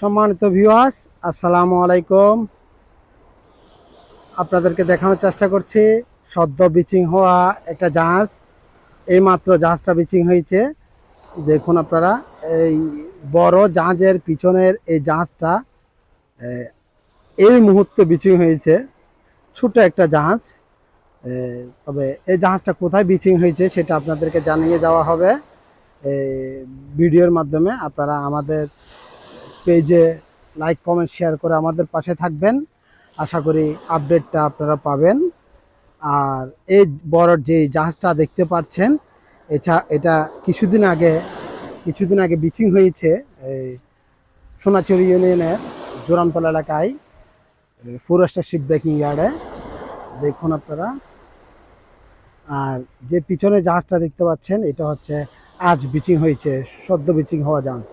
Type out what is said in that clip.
সম্মানিত ভিউয়ার্স আসসালামু আলাইকুম। আপনাদেরকে দেখানোর চেষ্টা করছি, সদ্য বিচিং হওয়া একটা জাহাজ। এই মাত্র জাহাজটা বিচিং হয়েছে। দেখুন আপনারা, এই বড় জাহাজের পিছনের এই জাহাজটা এই মুহূর্তে বিচিং হয়েছে। ছোট একটা জাহাজ। তবে এই জাহাজটা কোথায় বিচিং হয়েছে সেটা আপনাদেরকে জানিয়ে দেওয়া হবে। ভিডিওর মাধ্যমে আপনারা আমাদের পেজে লাইক কমেন্ট শেয়ার করে আমাদের পাশে থাকবেন। আশা করি আপডেটটা আপনারা পাবেন। আর এই বড় যে জাহাজটা দেখতে পাচ্ছেন, এটা এটা কিছুদিন আগে কিছুদিন আগে বিচিং হয়েছে এই সোনাচুরি ইউনিয়নের জোরামতলা এলাকায় ফরেস্টার শিপ ব্রেকিং ইয়ার্ডে দেখুন আপনারা। আর যে পিছনে জাহাজটা দেখতে পাচ্ছেন, এটা হচ্ছে আজ বিচিং হয়েছে, সদ্য বিচিং হওয়া জাহাজ।